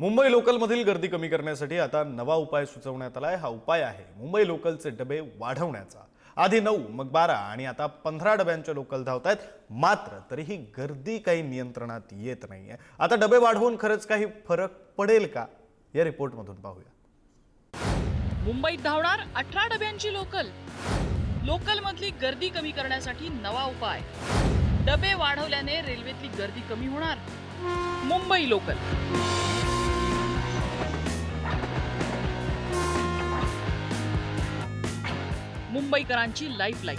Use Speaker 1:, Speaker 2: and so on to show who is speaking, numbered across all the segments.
Speaker 1: मुंबई लोकलमधील गर्दी कमी करण्यासाठी आता नवा उपाय सुचवण्यात आलाय. हा उपाय आहे. मुंबई लोकलचे डबे वाढवण्याचा. आधी नऊ मग बारा आणि आता पंधरा डब्यांच्या लोकल धावत आहेत मात्र तरीही गर्दी काही नियंत्रणात येत नाहीये. आता डबे वाढवून खरंच काही फरक पडेल का? या रिपोर्टमधून पाहूया.
Speaker 2: मुंबईत धावणार अठरा डब्यांची लोकल. लोकलमधली गर्दी कमी करण्यासाठी नवा उपाय. डबे वाढवल्याने रेल्वेतली गर्दी कमी होणार. मुंबई लोकल. मुंबईकरांची लाईफलाईन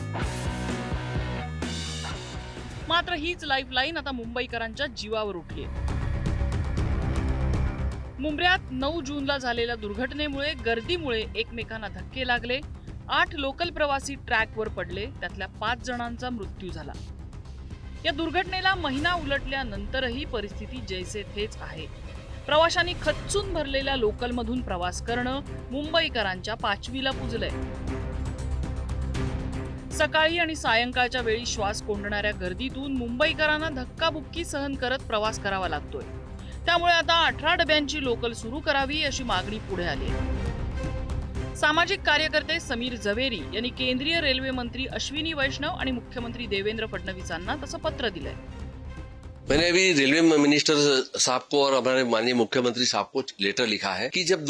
Speaker 2: मात्र हीच लाईफलाईन आता मुंबईकरांच्या जीवावर उठली मुंबऱ्यात नऊ जूनला झालेल्या दुर्घटनेमुळे गर्दीमुळे एकमेकांना धक्के लागले. आठ लोकल प्रवासी ट्रॅकवर पडले. त्यातल्या पाच जणांचा मृत्यू झाला. या दुर्घटनेला महिना उलटल्यानंतरही परिस्थिती जैसे थेच आहे. प्रवाशांनी खच्चून भरलेल्या लोकलमधून प्रवास करणं मुंबईकरांच्या पाचवीला पुजलंय. सकाळी आणि सायंकाळच्या वेळी श्वास कोंडणाऱ्या गर्दीतून मुंबईकरांना धक्काबुक्की सहन करत प्रवास करावा लागतोय. त्यामुळे आता अठरा डब्यांची लोकल सुरू करावी अशी मागणी पुढे आली आहे. सामाजिक कार्यकर्ते समीर झवेरी यांनी केंद्रीय रेल्वे मंत्री अश्विनी वैष्णव आणि मुख्यमंत्री देवेंद्र फडणवीसांना तसं पत्र दिलंय.
Speaker 3: मैंने अभी रेलवे मिनिस्टर साहब को और हमारे माननीय मुख्यमंत्री साहब को लेटर लिखा है कि जब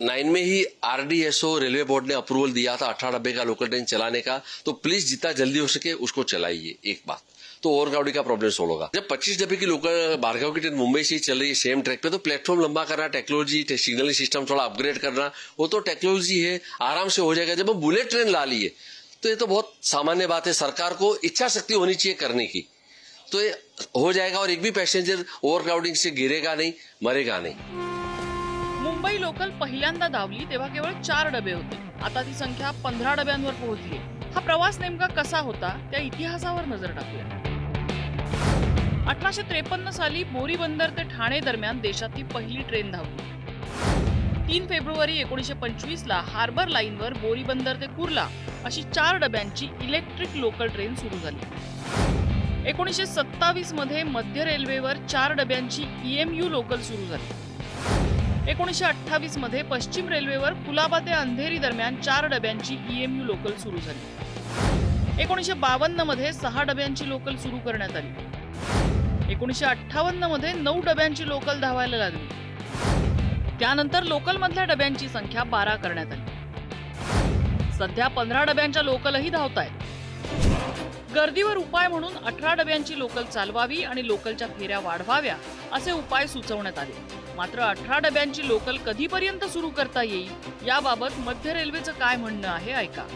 Speaker 3: 2009 में ही आरडीएसओ रेलवे बोर्ड ने अप्रूवल दिया था अठारह डब्बे का लोकल ट्रेन चलाने का। तो प्लीज़ जितना जल्दी हो सके उसको चलाइए, एक बात। तो ओवरक्राउडिंग का प्रॉब्लम सोल्व होगा। जब 25 डब्बे की लोकल बारगांव की ट्रेन मुंबई से चल रही है सेम ट्रैक पे तो प्लेटफॉर्म लंबा करना टेक्नोलॉजी सिग्नलिंग सिस्टम थोड़ा अपग्रेड करना, वो तो टेक्नोलॉजी है, आराम से हो जाएगा। जब हम बुलेट ट्रेन ला लिए तो ये तो बहुत सामान्य बात है, सरकार को इच्छा शक्ति होनी चाहिए करने की। तो ये हो जाएगा और एक भी पैसेंजर ओवरक्राउडिंग से गिरेगा नहीं, मरेगा नहीं।
Speaker 2: मुंबई लोकल पहिल्यांदा धावली तेव्हा केवळ चार डबे होते. आता ती संख्या पंधरा डब्यांवर पोहोचली हा प्रवास नेमका कसा होता त्या इतिहासावर नजर टाकूया. अठराशे त्रेपन्न साली बोरी बंदर ते ठाणे दरम्यान देशातली पहिली ट्रेन धावली. तीन फेब्रुवारी एकोणीसशे पंचवीस ला हार्बर लाईनवर बोरी बंदर ते कुर्ला अशी चार डब्यांची इलेक्ट्रिक लोकल ट्रेन सुरू झाली. एकोणीसशे सत्तावीसमध्ये मध्य रेल्वेवर चार डब्यांची ईएमयू लोकल सुरू झाली. एकोणीसशे अठ्ठावीसमध्ये पश्चिम रेल्वेवर कुलाबा ते अंधेरी दरम्यान चार डब्यांची ईएमयू लोकल सुरू झाली. एकोणीसशे बावन्नमध्ये सहा डब्यांची लोकल सुरू करण्यात आली. एकोणीसशे अठ्ठावन्नमध्ये नऊ डब्यांची लोकल धावायला लागली. त्यानंतर लोकलमधल्या डब्यांची संख्या बारा करण्यात आली. सध्या पंधरा डब्यांच्या लोकलही धावत आहेत गर्दीवर उपाय म्हणून अठरा डब्यांची लोकल चालवावी आणि लोकलच्या फेऱ्या वाढवाव्या असे उपाय सुचवण्यात आले. मात्र अठरा डब्यांची लोकल कधीपर्यंत सुरू करता येईल? याबाबत मध्य रेल्वेचं काय म्हणणं आहे? ऐका.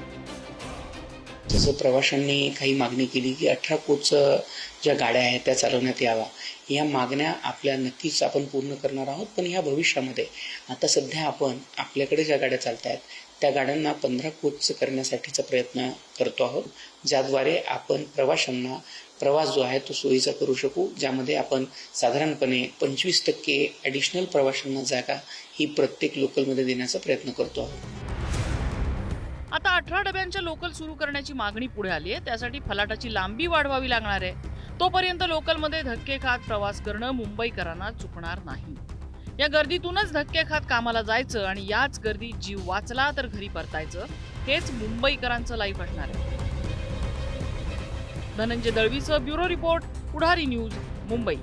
Speaker 4: जसं प्रवाशांनी काही मागणी केली की अठरा कोच ज्या गाड्या आहेत त्या चालवण्यात यावा. या मागण्या आपल्या नक्कीच आपण पूर्ण करणार आहोत पण ह्या भविष्यामध्ये. आता सध्या आपण आपल्याकडे ज्या गाड्या चालत आहेत त्या गाड्यांना पंधरा कोच करण्यासाठीचा प्रयत्न करतो आहोत ज्याद्वारे आपण प्रवाशांना प्रवास जो आहे तो सोयीचा करू शकू ज्यामध्ये आपण साधारणपणे पंचवीस टक्के ॲडिशनल प्रवाशांना जागा ही प्रत्येक लोकलमध्ये देण्याचा प्रयत्न करतो आहोत.
Speaker 2: आता अठरा डब्यांच्या लोकल सुरू करण्याची मागणी पुढे आली आहे. त्यासाठी फलाटाची लांबी वाढवावी लागणार आहे. तोपर्यंत लोकलमध्ये धक्के खात प्रवास करणं मुंबईकरांना चुकणार नाही. या गर्दीतूनच धक्के खात कामाला जायचं आणि याच गर्दीत जीव वाचला तर घरी परतायचं हेच मुंबईकरांचं लाईफ असणार आहे. Dhananjay दळवीसह bureau report Pudhari news Mumbai.